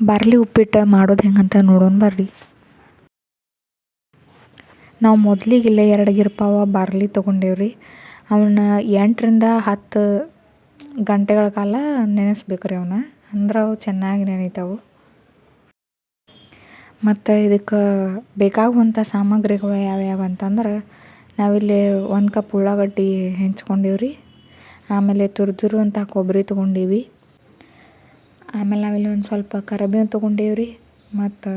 Barley ಉಪ್ಪಿಟ್ಟು ಮಾಡೋದು ಹೆಂಗಂತ ನೋಡೋಣ ಬರ್ರಿ. ನಾವು ಮೊದಲಿಗೆ ಇಲ್ಲೇ ಎರಡು ಗಿರ್ಪಾವ ಬಾರ್ಲಿ ತೊಗೊಂಡೇವ್ರಿ. ಅವನ್ನ ಎಂಟರಿಂದ ಹತ್ತು ಗಂಟೆಗಳ ಕಾಲ ನೆನೆಸ್ಬೇಕು ರೀ ಅವನ್ನ ಅಂದ್ರೆ ಅವು ಚೆನ್ನಾಗಿ ನೆನೀತಾವು. ಮತ್ತು ಇದಕ್ಕೆ ಬೇಕಾಗುವಂಥ ಸಾಮಗ್ರಿಗಳು ಯಾವ್ಯಾವ ಅಂತಂದ್ರೆ ನಾವಿಲ್ಲಿ ಒಂದು ಕಪ್ ಉಳ್ಳಾಗಡ್ಡಿ ಹೆಂಚ್ಕೊಂಡೀವಿ ರೀ ಆಮೇಲೆ ತುರಿದಿರುವಂಥ ಕೊಬ್ಬರಿ ತೊಗೊಂಡೀವಿ. ಆಮೇಲೆ ನಾವಿಲ್ಲಿ ಒಂದು ಸ್ವಲ್ಪ ಕರಿಬೇವು ತೊಗೊಂಡೇವು ರೀ ಮತ್ತು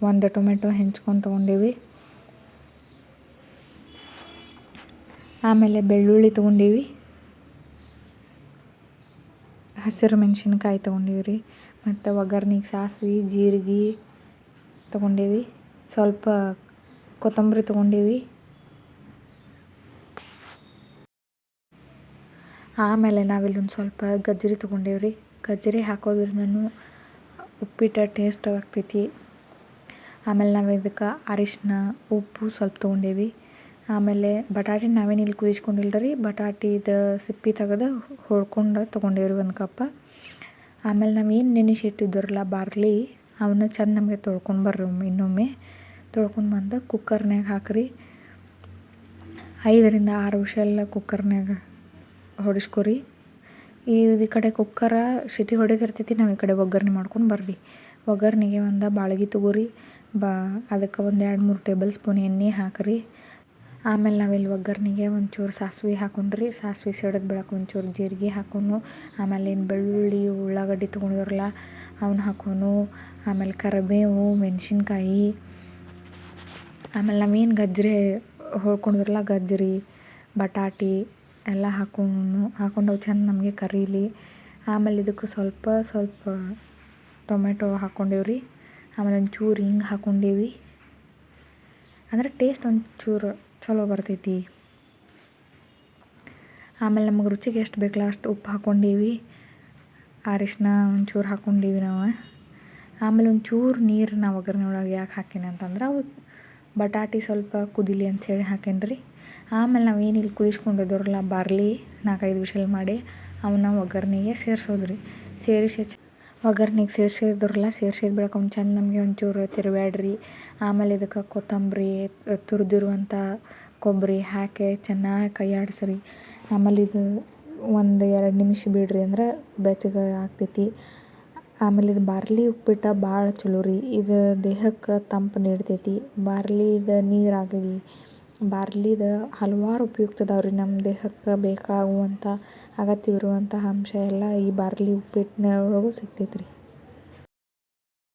ಒಂದು ಟೊಮೆಟೊ ಹೆಂಚ್ಕೊಂಡು ತೊಗೊಂಡೀವಿ ಆಮೇಲೆ ಬೆಳ್ಳುಳ್ಳಿ ತೊಗೊಂಡೀವಿ ಹಸಿರು ಮೆಣಸಿನ್ಕಾಯಿ ತೊಗೊಂಡೀವಿ ರೀ ಮತ್ತು ಒಗ್ಗರ್ಣೆಗೆ ಸಾಸಿವೆ, ಜೀರಿಗೆ ತೊಗೊಂಡೀವಿ ಸ್ವಲ್ಪ ಕೊತ್ತಂಬರಿ ತೊಗೊಂಡೀವಿ ಆಮೇಲೆ ನಾವಿಲ್ಲಿ ಒಂದು ಸ್ವಲ್ಪ ಗಜ್ಜರಿ ತೊಗೊಂಡೇವಿ ರೀ ಗಜ್ಜರಿ ಹಾಕೋದ್ರಿಂದನೂ ಉಪ್ಪಿಟ್ಟು ಟೇಸ್ಟ್ ಆಗ್ತೈತಿ. ಆಮೇಲೆ ನಾವು ಇದಕ್ಕೆ ಅರಿಶಿನ ಉಪ್ಪು ಸ್ವಲ್ಪ ತೊಗೊಂಡೇವಿ. ಆಮೇಲೆ ಬಟಾಟೆ ನಾವೇನು ಇಲ್ಲಿ ಕುದಿಸ್ಕೊಂಡಿಲ್ಲ ರೀ, ಬಟಾಟಿದು ಸಿಪ್ಪಿ ತೆಗೆದು ಹೊಡ್ಕೊಂಡು ತೊಗೊಂಡೇವ್ರಿ ಒಂದು ಕಪ್ಪ. ಆಮೇಲೆ ನಾವು ಏನು ನೆನೆಸಿಟ್ಟಿದ್ದರಲ್ಲ ಬಾರ್ಲಿ, ಅವನ್ನ ಚಂದ ನಮಗೆ ತೊಳ್ಕೊಂಡು ಬರ್ರಿ ಇನ್ನೊಮ್ಮೆ. ತೊಳ್ಕೊಂಡು ಬಂದು ಕುಕ್ಕರ್ನಾಗ ಹಾಕ್ರಿ. ಐದರಿಂದ ಆರು ವಿಷಲ್ ಕುಕ್ಕರ್ನಾಗ ಹೊಡಿಸ್ಕೊರಿ. ಈ ಕಡೆ ಕುಕ್ಕರ ಸಿಟಿ ಹೊಡೆದಿರ್ತೈತಿ ನಾವು ಈ ಕಡೆ ಒಗ್ಗರ್ಣೆ ಮಾಡ್ಕೊಂಡು ಬರ್ರಿ. ಒಗ್ಗರ್ಣೆಗೆ ಒಂದು ಬಾಳ್ಗೆ ತೊಗೋರಿ, ಬಾ ಅದಕ್ಕೆ ಒಂದು ಎರಡು ಮೂರು ಟೇಬಲ್ ಸ್ಪೂನ್ ಎಣ್ಣೆ ಹಾಕಿರಿ. ಆಮೇಲೆ ನಾವಿಲ್ಲಿ ಒಗ್ಗರ್ಣೆಗೆ ಒಂಚೂರು ಸಾಸಿವೆ ಹಾಕೊಂಡ್ರಿ. ಸಾಸಿವೆ ಸಿಡಿದ ಬೆಳಕು ಒಂಚೂರು ಜೀರಿಗೆ ಹಾಕೋನು, ಆಮೇಲೆ ಏನು ಬೆಳ್ಳುಳ್ಳಿ, ಉಳ್ಳಾಗಡ್ಡಿ ತೊಗೊಂಡಿದ್ರಲ್ಲ ಅವನ್ನ ಹಾಕೋನು, ಆಮೇಲೆ ಕರಿಬೇವು, ಮೆಣಸಿನ್ಕಾಯಿ, ಆಮೇಲೆ ನಾವೇನು ಗಜ್ಜರಿ ಹೊಳ್ಕೊಂಡಿದ್ರಲ್ಲ ಗಜ್ಜರಿ, ಬಟಾಟಿ ಎಲ್ಲ ಹಾಕೊಂಡು ಹಾಕೊಂಡು ಅವು ಚೆಂದ ನಮಗೆ ಕರೀಲಿ. ಆಮೇಲೆ ಇದಕ್ಕೆ ಸ್ವಲ್ಪ ಸ್ವಲ್ಪ ಟೊಮೆಟೊ ಹಾಕ್ಕೊಂಡೇವಿ ರೀ ಆಮೇಲೆ ಒಂಚೂರು ಹಿಂಗೆ ಹಾಕ್ಕೊಂಡೀವಿ ಅಂದ್ರೆ ಟೇಸ್ಟ್ ಒಂಚೂರು ಚಲೋ ಬರ್ತೈತಿ. ಆಮೇಲೆ ನಮಗೆ ರುಚಿಗೆ ಎಷ್ಟು ಬೇಕಲ್ಲ ಅಷ್ಟು ಉಪ್ಪು ಹಾಕ್ಕೊಂಡೀವಿ ಅರಿಶಿನ ಒಂಚೂರು ಹಾಕ್ಕೊಂಡೀವಿ ನಾವು. ಆಮೇಲೆ ಒಂಚೂರು ನೀರು ನಾವು ಒಗ್ಗರಣೆ ಒಳಗೆ ಯಾಕೆ ಹಾಕೀನಿ ಅಂತಂದ್ರೆ ಅವು ಬಟಾಟಿ ಸ್ವಲ್ಪ ಕುದಿಲಿ ಅಂಥೇಳಿ ಹಾಕೇನಿ ರೀ ಆಮೇಲೆ ನಾವು ಏನು ಇಲ್ಲಿ ಕುದಿಸ್ಕೊಂಡಿದ್ದವ್ರಲ್ಲ ಬಾರ್ಲಿ ನಾಲ್ಕೈದು ವಿಷಲ್ ಮಾಡಿ ಅವನ್ನ ಒಗ್ಗರಣೆಗೆ ಸೇರ್ಸೋದು ರೀ ಸೇರಿಸಿ ಒಗ್ಗರ್ಣೆಗೆ ಸೇರಿಸಿದ್ರಲ್ಲ, ಸೇರ್ಸಿದ ಬಳಿಕ ಅವ್ನು ಚೆಂದ ನಮಗೆ ಒಂಚೂರು ತಿರುವ್ಯಾಡ್ರಿ ಆಮೇಲೆ ಇದಕ್ಕೆ ಕೊತ್ತಂಬರಿ ತುರಿದಿರುವಂಥ ಕೊಬ್ಬರಿ ಹಾಕಿ ಚೆನ್ನಾಗಿ ಕೈ ಆಡಿಸ್ರಿ ಆಮೇಲೆ ಇದು ಒಂದು ಎರಡು ನಿಮಿಷ ಬಿಡ್ರಿ ಅಂದ್ರೆ ಬೆಚ್ಚಗೆ ಆಗ್ತೈತಿ. ಆಮೇಲೆ ಇದು ಬಾರ್ಲಿ ಉಪ್ಪಿಟ್ಟು ಭಾಳ ಚಲೋ ರೀ. ಇದು ದೇಹಕ್ಕೆ ತಂಪು ನೀಡ್ತೈತಿ. ಬಾರ್ಲಿದು ನೀರಾಗಲಿ ಬಾರ್ಲಿದು ಹಲವಾರು ಉಪಯುಕ್ತ ರೀ ನಮ್ಮ ದೇಹಕ್ಕೆ ಬೇಕಾಗುವಂಥ ಅಗತ್ಯವಿರುವಂತಹ ಅಂಶ ಎಲ್ಲ ಈ ಬಾರ್ಲಿ ಉಪ್ಪಿಟ್ಟಿನೊಳಗೂ ಸಿಗ್ತೈತೆ ರೀ